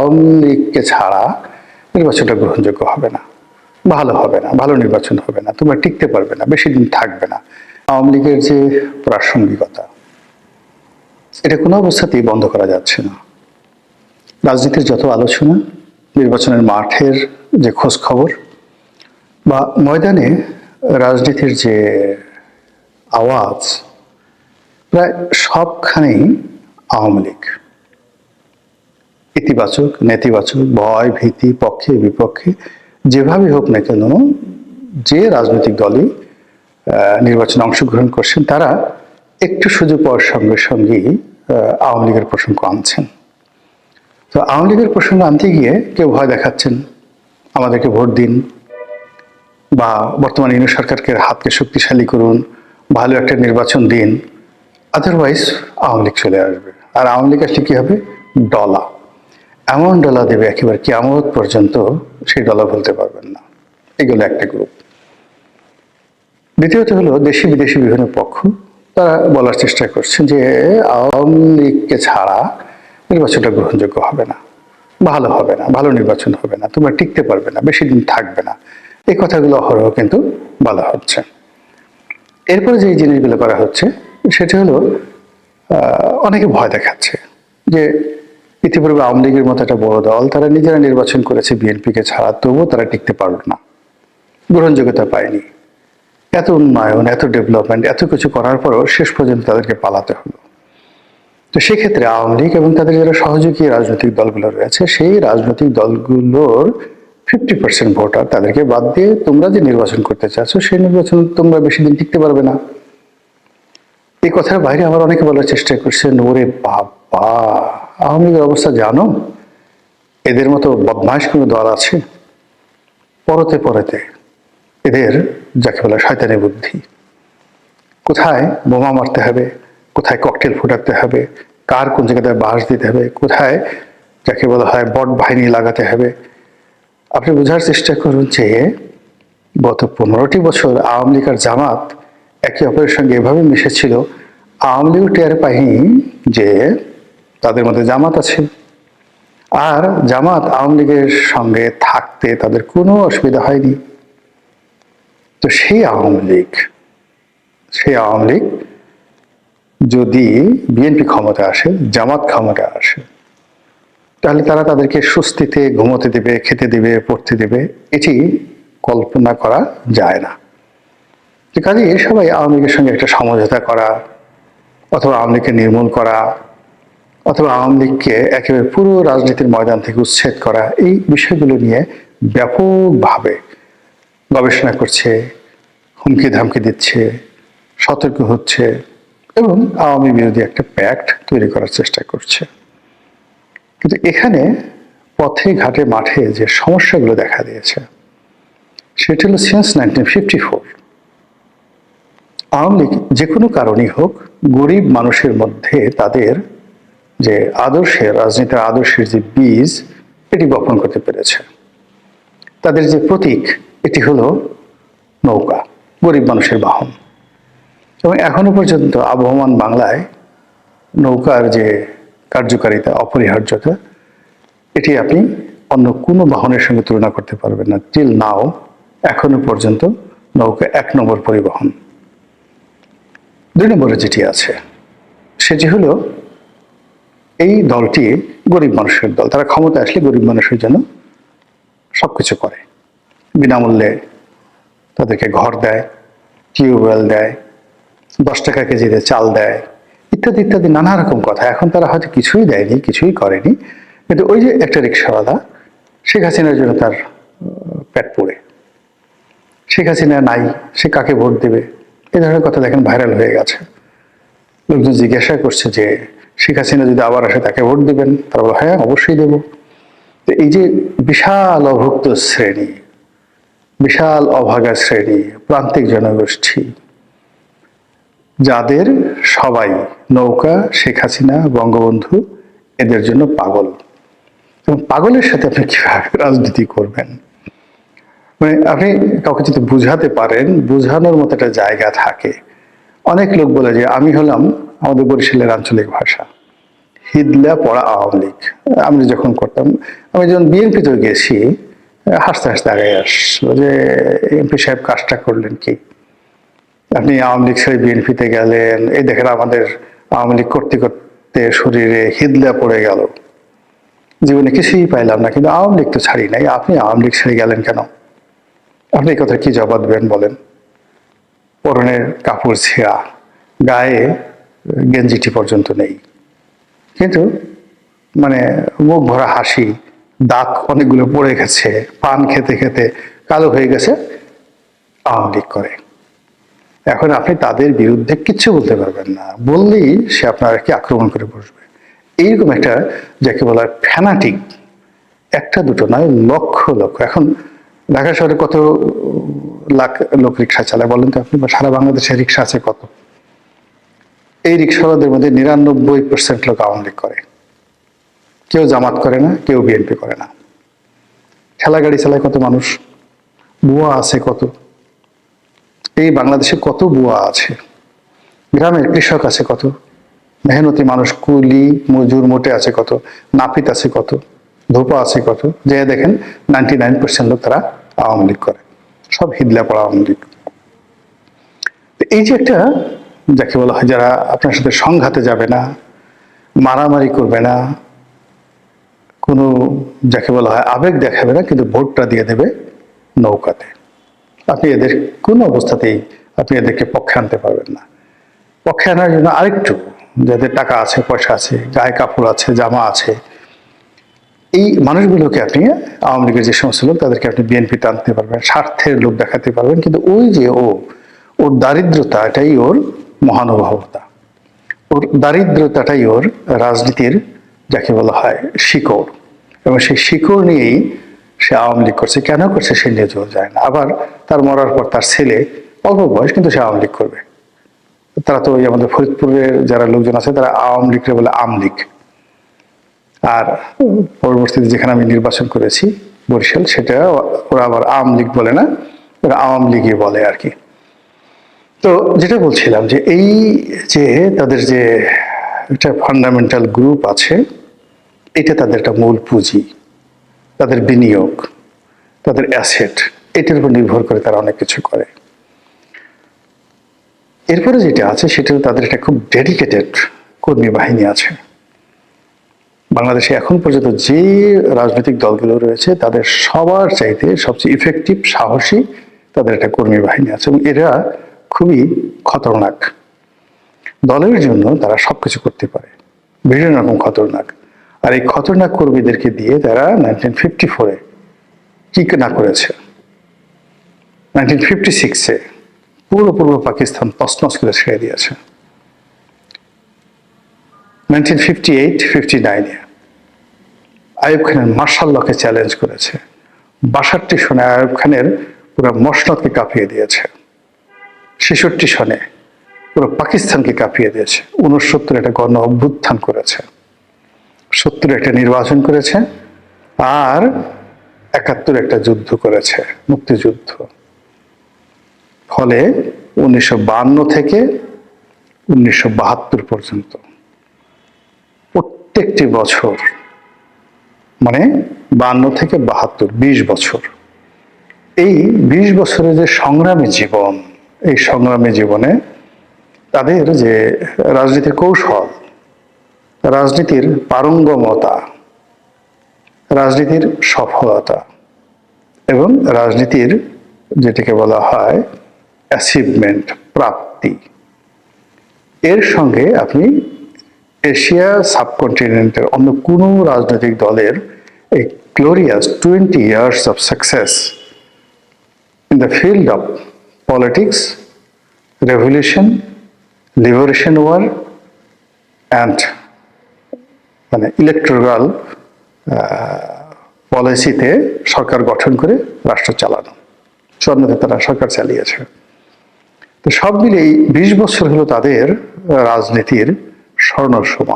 আওয়ামী লীগকে ছাড়া নির্বাচনটা গ্রহণযোগ্য হবে না, ভালো হবে না, ভালো নির্বাচন হবে না, তোমরা টিকতে পারবে না, বেশি দিন থাকবে না। আওয়ামী লীগের যে প্রাসঙ্গিকতা, এটা কোনো অবস্থাতেই বন্ধ করা যাচ্ছে না। রাজনীতির যত আলোচনা, নির্বাচনের মাঠের যে খোঁজ খবর বা ময়দানে রাজনীতির যে আওয়াজ, প্রায় সবখানেই আওয়ামী লীগ। ইতিবাচক, নেতিবাচক, ভয়, ভীতি, পক্ষে, বিপক্ষে, যেভাবে হোক না কেন, যে রাজনৈতিক দলই নির্বাচনে অংশগ্রহণ করছেন, তারা একটু সুযোগ পাওয়ার সঙ্গে সঙ্গেই আওয়ামী লীগের প্রসঙ্গ আনছেন। তো আওয়ামী লীগের প্রসঙ্গ আনতে গিয়ে কেউ ভয় দেখাচ্ছেন, আমাদেরকে ভোট দিন বা বর্তমান ইউনিট সরকারকে হাতকে শক্তিশালী করুন, ভালো একটা নির্বাচন দিন আদারওয়াইজ আওয়ামী লীগ চলে আসবে। আর আওয়ামী লীগ আসলে কি হবে? ডলা এমন ডলা দেবে একেবারে কিয়ামত পর্যন্ত সেই ডলা বলতে পারবেন না। এগুলো একটা গ্রুপ দ্বিতীয়ত হলো দেশি বিদেশি বিভিন্ন পক্ষ, তারা বলার চেষ্টা করছেন যে আওয়ামী লীগকে ছাড়া নির্বাচনটা গ্রহণযোগ্য হবে না। ভালো হবে না, ভালো নির্বাচন হবে না, তোমরা টিকতে পারবে না, বেশি দিন থাকবে না। এই কথাগুলো অহরহ কিন্তু বলা হচ্ছে। এরপরে যে জিনিসগুলো করা হচ্ছে, সেটা হলো অনেকে ভয় দেখাচ্ছে যে ইতিপূর্বে আওয়ামী লীগের মতো একটা বড় দল, তারা নিজেরা নির্বাচন করেছে বিএনপিকে ছাড়া, তবুও তারা টিকতে পারল না। গ্রহণযোগ্যতা পায়নি। এত উন্নয়ন, এত ডেভেলপমেন্ট, এত কিছু করার পরও শেষ পর্যন্ত তাদেরকে পালাতে হলো। তো সেক্ষেত্রে আওয়ামী লীগ এবং তাদের যারা সহযোগী রাজনৈতিক দলগুলো রয়েছে, সেই রাজনৈতিক দলগুলোর ফিফটি পার্সেন্ট ভোটার তাদেরকে বাদ দিয়ে তোমরা যে নির্বাচন করতে চাচ্ছ সেই নির্বাচন তোমরা বেশি দিন টিকতে পারবে না। এই কথার বাইরে আবার অনেকে বলার চেষ্টা করছে নোরে বাবা! আওয়ামী লীগের অবস্থা জানো? এদের মতো বদমাইশ কোনো দল আছে? পরতে পরতে এদের যাকে বলে শয়তানি বুদ্ধি। কোথায় বোমা মারতে হবে? কোথায় ককটেল ফুটাতে হবে? কার কোন জায়গাতে বাঁশ দিতে হবে? কোথায় যাকে বলা হয় বট বাহিনী লাগাতে হবে? আপনি বোঝার চেষ্টা করুন যে গত পনেরোটি বছর আওয়ামী লীগ আর জামাত একে অপরের সঙ্গে এভাবে মিশেছিল। আওয়ামী লীগ টের পায়নি যে তাদের মধ্যে জামাত আছে। আর জামাত আওয়ামী লীগের সঙ্গে থাকতে তাদের কোনো অসুবিধা হয়নি। তো সেই আওয়ামী লীগ, সেই আওয়ামী লীগ যদি বিএনপি ক্ষমতা আসে, জামাত ক্ষমতা আসে, তাহলে তারা তাদেরকে স্বস্তিতে ঘুমোতে দেবে, খেতে দেবে, পড়তে দেবে, এটি কল্পনা করা যায় না। কাজে সবাই আওয়ামী লীগের সঙ্গে একটা সমঝোতা করা, অথবা আওয়ামী লীগকে নির্মূল করা অথবা আওয়ামী লীগকে একেবারে পুরো রাজনীতির ময়দান থেকে উচ্ছেদ করা এই বিষয়গুলো নিয়ে ব্যাপকভাবে গবেষণা করছে, হুমকি ধামকি দিচ্ছে, সতর্ক হচ্ছে এবং আওয়ামী বিরোধী একটা প্যাক্ট তৈরি করার চেষ্টা করছে। কিন্তু এখানে পথে, ঘাটে, মাঠে যে সমস্যাগুলো দেখা দিয়েছে, সেটা হলো since nineteen fifty four Awami League যে কোনো কারণেই হোক, গরিব মানুষের মধ্যে তাদের যে আদর্শে, রাজনীতির আদর্শের যে বীজ, এটি বপন করতে পেরেছে। তাদের যে প্রতীক, এটি হলো নৌকা, গরিব মানুষের বাহন। এবং এখনও পর্যন্ত আবহমান বাংলায় নৌকার যে কার্যকারিতা, অপরিহার্যতা, এটি আপনি অন্য কোনো বাহনের সঙ্গে তুলনা করতে পারবেন না। টিল নাও এখনও পর্যন্ত নৌকা এক নম্বর পরিবহন। দুই নম্বরে যেটি আছে, সেটি হলো এই দলটি গরিব মানুষের দল। তারা ক্ষমতা আসলে গরিব মানুষের জন্য সবকিছু করে। বিনামূল্যে তাদেরকে ঘর দেয়, টিউবওয়েল দেয়, দশ টাকা কেজিতে চাল দেয়, ইত্যাদি ইত্যাদি, নানা রকম কথা। এখন তারা হয়তো কিছুই দেয়নি, কিছুই করেনি। কিন্তু ওই যে একটা রিক্সাওয়ালা, শেখ হাসিনার জন্য তার পেট পড়ে। শেখ হাসিনা নাই, সে কাকে ভোট দেবে? এ ধরনের কথা দেখেন ভাইরাল হয়ে গেছে। লোকজন জিজ্ঞাসা করছে যে শেখ হাসিনা যদি আবার আসে, তাকে ভোট দেবেন। তারা বলে হ্যাঁ অবশ্যই দেব। তো এই যে বিশাল অভুক্ত শ্রেণি, বিশাল অভাগা শ্রেণি, প্রান্তিক জনগোষ্ঠী, যাদের সবাই নৌকা, শেখ হাসিনা, বঙ্গবন্ধু, এদের জন্য পাগল। এবং পাগলের সাথে আপনি কীভাবে রাজনীতি করবেন? মানে আপনি কাউকে যদি বুঝাতে পারেন, বোঝানোর মতো একটা জায়গা থাকে। অনেক লোক বলে যে, আমি হলাম আমাদের বরিশালের আঞ্চলিক ভাষা। হিদলা পড়া আওয়ামী লীগ। আমি যখন করতাম, আমি যখন বিএনপিতে গেছি, হাসতে হাসতে আগে আসলো যে এমপি সাহেব কাজটা করলেন কি? আপনি আওয়ামী লীগ ছেড়ে বিএনপিতে গেলেন, এই দেখেন আমাদের আওয়ামী লীগ করতে করতে শরীরে হিদলা পড়ে গেল। জীবনে কিছুই পাইলাম না, কিন্তু আওয়ামী লীগ তো ছাড়ি নাই, আপনি আওয়ামী লীগ ছেড়ে গেলেন কেন? আপনি কথা কি জবাব দেবেন বলেন? পরনের কাপড় ছেঁড়া, গায়ে গেঞ্জিটি পর্যন্ত নেই। কিন্তু মানে মুখ ভরা হাসি দাঁত অনেকগুলো পড়ে গেছে, পান খেতে খেতে কালো হয়ে গেছে, আওয়ামী লীগ করে। এখন আপনি তাদের বিরুদ্ধে কিচ্ছু বলতে পারবেন না। বললেই সে আপনাকে আক্রমণ করে বসবে। এইরকম একটা যাকে বলা হয় ফ্যানাটিক একটা দুটো নয়, লক্ষ লক্ষ। এখন ঢাকা শহরে কত লাখ লোক রিক্সা চালায় বলেন তো আপনি? বা সারা বাংলাদেশে রিক্সা আছে কত? এই রিক্সাওয়ালাদের মধ্যে নিরানব্বই পার্সেন্ট লোক আওয়ামী লীগ করে। কেউ জামাত করে না, কেউ বিএনপি করে না। ঠেলা গাড়ি চালায় কত মানুষ? বুয়া আছে কত? এই বাংলাদেশে কত বুয়া আছে? গ্রামের কৃষক আছে কত? মেহনতি মানুষ, কুলি, মজুর মোটে আছে কত? নাপিত আছে কত? ধোপা আছে কত? যে দেখেন নাইনটি নাইন পার্সেন্ট লোক তারা আওয়ামী লীগ করে। সব হিদলা পড়া আওয়ামী লীগ। এই যে একটা যাকে বলা হয় যারা আপনার সাথে সংঘাতে যাবে না, মারামারি করবে না, কোনো যাকে বলা হয় আবেগ দেখাবে না, কিন্তু ভোটটা দিয়ে দেবে নৌকাতে। আপনি এদের কোনো অবস্থাতেই আপনি এদেরকে পক্ষে আনতে পারবেন না। পক্ষে আনার জন্য আরেকটু, যাদের টাকা আছে, পয়সা আছে, গায়ে কাপড় আছে, জামা আছে, এই মানুষগুলোকে আপনি, আওয়ামী লীগের যে সমস্ত লোক, তাদেরকে আপনি বিএনপিতে আনতে পারবেন, স্বার্থের লোক দেখাতে পারবেন, কিন্তু ওই যে ও, ওর দারিদ্রতা, এটাই ওর মহানুভবতা। ওর দারিদ্রতাটাই ওর রাজনীতির যাকে বলা হয় শিকড়। এবং সেই শিকড় নিয়েই সে আওয়ামী লীগ করছে। কেন করছে সে নিয়ে নিজেও যায় না। আবার তার মরার পর তার ছেলে, অল্প বয়স, কিন্তু সে আওয়ামী লীগ করবে। তারা তো ওই আমাদের ফরিদপুরের যারা লোকজন আছে, তারা আওয়ামী লীগকে বলে আম লীগ। আর পরবর্তীতে যেখানে আমি নির্বাচন করেছি, বরিশাল, সেটা ওরা আবার আওয়ামী লীগ বলে না, ওরা আওয়ামী লীগই বলে আর কি। তো যেটা বলছিলাম যে এই যে তাদের যে একটা ফান্ডামেন্টাল গ্রুপ আছে, এটা তাদের একটা মূল পুঁজি, তাদের বিনিয়োগ, তাদের অ্যাসেট এটার উপর নির্ভর করে তারা অনেক কিছু করে। এরপরে যেটা আছে সেটা তাদের একটা খুব ডেডিকেটেড কর্মী বাহিনী আছে। বাংলাদেশে এখন পর্যন্ত যে রাজনৈতিক দলগুলো রয়েছে, তাদের সবার চাইতে সবচেয়ে ইফেক্টিভ সাহসী তাদের একটা কর্মী বাহিনী আছে এবং এরা খতরনাক। দলের জন্য তারা সবকিছু করতে পারে। বিভিন্ন রকম খতরনাক। আর এই খতরনাক কর্মীদেরকে দিয়ে তারা নাইনটিন ফিফটি ফোরে কি না করেছে। নাইনটিন ফিফটি সিক্সে পুরো পূর্ব পাকিস্তান তসনস করে ছেড়ে দিয়েছে। নাইনটিন ফিফটি এইট ফিফটি নাইনে আয়ুব খানের মার্শাল্লাহকে চ্যালেঞ্জ করেছে। বাষট্টি সনে আয়ুব খানের পুরো মসনদকে কাঁপিয়ে দিয়েছে। ছেষট্টি সনে পুরো পাকিস্তানকে কাঁপিয়ে দিয়েছে। উনসত্তর একটা গণ অভ্যুত্থান করেছে। সত্তর একটা নির্বাচন করেছে আর একাত্তর একটা যুদ্ধ করেছে, মুক্তিযুদ্ধ। ফলে উনিশশো থেকে উনিশশো বাহাত্তর পর্যন্ত প্রত্যেকটি বছর মানে বান্ন থেকে বাহাত্তর, বিশ বছর, এই বিশ বছরের যে সংগ্রামী জীবন এই সংগ্রামী জীবনে তাদের যে রাজনীতির কৌশল, রাজনীতির পারঙ্গমতা, রাজনীতির সফলতা এবং রাজনীতির যেটাকে বলা হয় অ্যাচিভমেন্ট প্রাপ্তি, এর সঙ্গে আপনি এশিয়া সাবকন্টিনেন্টের অন্য কোনো রাজনৈতিক দলের এই glorious twenty years of success in the field of politics revolution liberation war and মানে ইলেকট্রাল পলিসিতে সরকার গঠন করে রাষ্ট্র চালানো। স্বর্ণতে তারা সরকার চালিয়েছে। তো সব মিলিয়ে বিশ বছর হলো তাদের রাজনীতির স্বর্ণ সময়।